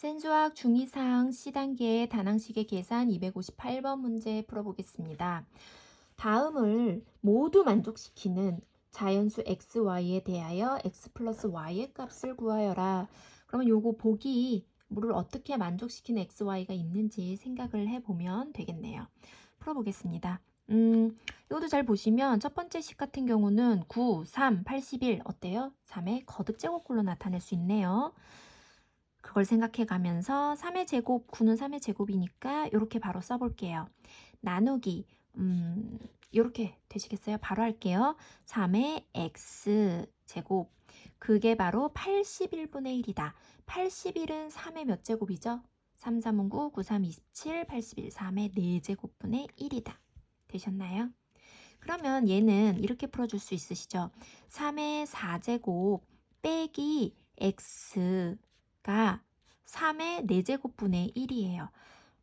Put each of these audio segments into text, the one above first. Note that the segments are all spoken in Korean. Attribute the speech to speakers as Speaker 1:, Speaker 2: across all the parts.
Speaker 1: 센수학 중2상 C단계 다낭식의 계산 258번 문제 풀어보겠습니다. 다음을 모두 만족시키는 자연수 xy에 대하여 x 플러스 y의 값을 구하여라. 그러면 요거 보기 물을 어떻게 만족시키는 xy가 있는지 생각을 해보면 되겠네요. 풀어보겠습니다. 음, 이것도 잘 보시면 첫 번째 식 같은 경우는 9, 3, 81 어때요? 3의 거듭 제곱꼴로 나타낼 수 있네요. 그걸 생각해 가면서 3의 제곱, 9는 3의 제곱이니까 이렇게 바로 써볼게요. 나누기, 음, 이렇게 되시겠어요? 바로 할게요. 3의 x 제곱, 그게 바로 81분의 1이다. 81은 3의 몇 제곱이죠? 3, 3은 9, 9, 3, 27, 81, 3의 4제곱분의 1이다. 되셨나요? 그러면 얘는 이렇게 풀어줄 수 있으시죠? 3의 4제곱 빼기 x 가 3의 4제곱분의 1이에요.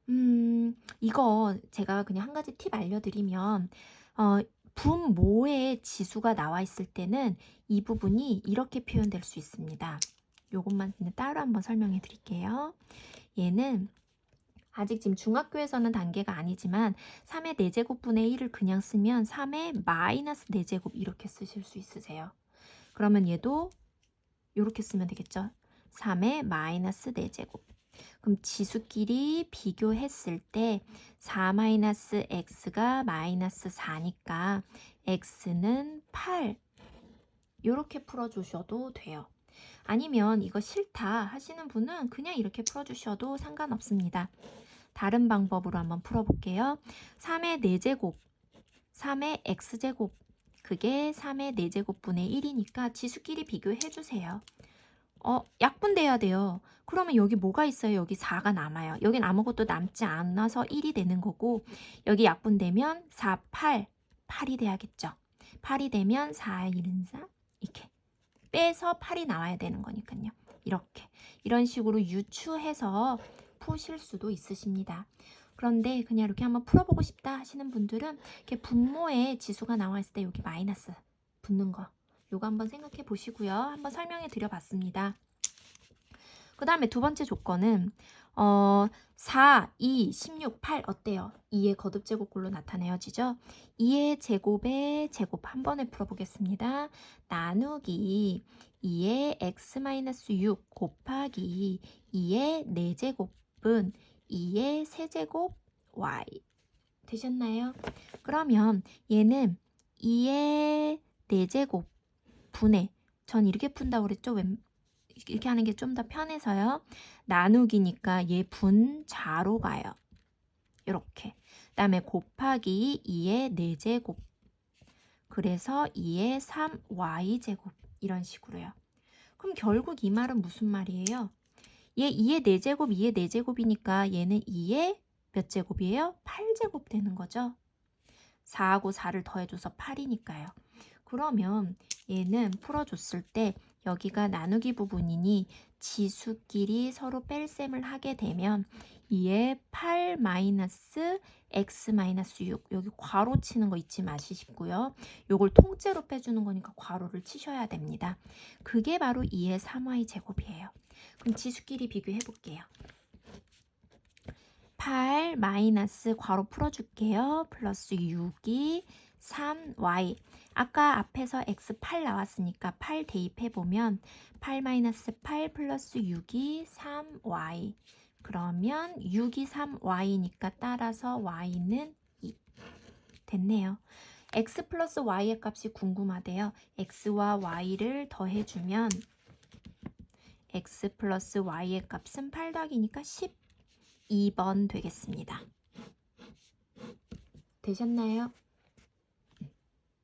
Speaker 1: 음, 이거 제가 그냥 한 가지 팁 알려드리면, 어, 분모의 지수가 나와 있을 때는 이 부분이 이렇게 표현될 수 있습니다. 그냥 따로 한번 설명해 드릴게요. 얘는 아직 지금 중학교에서는 단계가 아니지만 3의 4제곱분의 1을 그냥 쓰면 3의 마이너스 4제곱 이렇게 쓰실 수 있으세요. 그러면 얘도 이렇게 쓰면 되겠죠. 3의 마이너스 4제곱. 그럼 지수끼리 비교했을 때4 마이너스 x가 마이너스 4니까 x는 8 이렇게 풀어주셔도 돼요. 아니면 이거 싫다 하시는 분은 그냥 이렇게 풀어주셔도 상관없습니다. 다른 방법으로 한번 풀어볼게요. 3의 4제곱, 3의 x제곱, 그게 3의 4제곱분의 1이니까 지수끼리 비교해주세요. 어, 약분돼야 돼요. 그러면 여기 뭐가 있어요? 여기 4가 남아요. 여긴 아무것도 남지 않아서 1이 되는 거고 여기 약분되면 4, 8, 8이 돼야겠죠. 8이 되면 4, 1은 4 이렇게 빼서 8이 나와야 되는 거니까요. 이렇게 이런 식으로 유추해서 푸실 수도 있으십니다. 그런데 그냥 이렇게 한번 풀어보고 싶다 하시는 분들은 이렇게 분모의 지수가 나와 있을 때 여기 마이너스 붙는 거 요거 한번 생각해 보시고요. 한번 설명해 드려 봤습니다. 그 다음에 두 번째 조건은 어, 4, 2, 16, 8 어때요? 2의 거듭 제곱꼴로 나타내어지죠? 2의 제곱의 제곱 한 번에 풀어보겠습니다. 나누기 2의 x-6 곱하기 2의 4제곱은 2의 세제곱 y 되셨나요? 그러면 얘는 2의 4제곱 분의 전 이렇게 푼다고 그랬죠? 웬, 이렇게 하는 게 좀 더 편해서요. 나누기니까 얘 분자로 가요. 이렇게. 그 다음에 곱하기 2의 4제곱. 그래서 2의 3y제곱 이런 식으로요. 그럼 결국 이 말은 무슨 말이에요? 얘 2의 4제곱, 2의 4제곱이니까 얘는 2의 몇 제곱이에요? 8제곱 되는 거죠. 4하고 4를 더해줘서 8이니까요. 그러면 얘는 풀어줬을 때 여기가 나누기 부분이니 지수끼리 서로 뺄셈을 하게 되면 2의 8 마이너스 x 마이너스 6 여기 괄호 치는 거 잊지 마시고요. 요걸 통째로 빼주는 거니까 괄호를 치셔야 됩니다. 그게 바로 2의 3y 제곱이에요. 그럼 지수끼리 비교해 볼게요. 8 마이너스 괄호 풀어줄게요. 플러스 6이 3y 아까 앞에서 x8 나왔으니까 8 대입해 보면 8 마이너스 8 플러스 6이 3y 그러면 6이 3y니까 따라서 y는 2 됐네요. x 플러스 y의 값이 궁금하대요. x와 y를 더해주면 x 플러스 y의 값은 8 더하기니까 12번 되겠습니다. 되셨나요?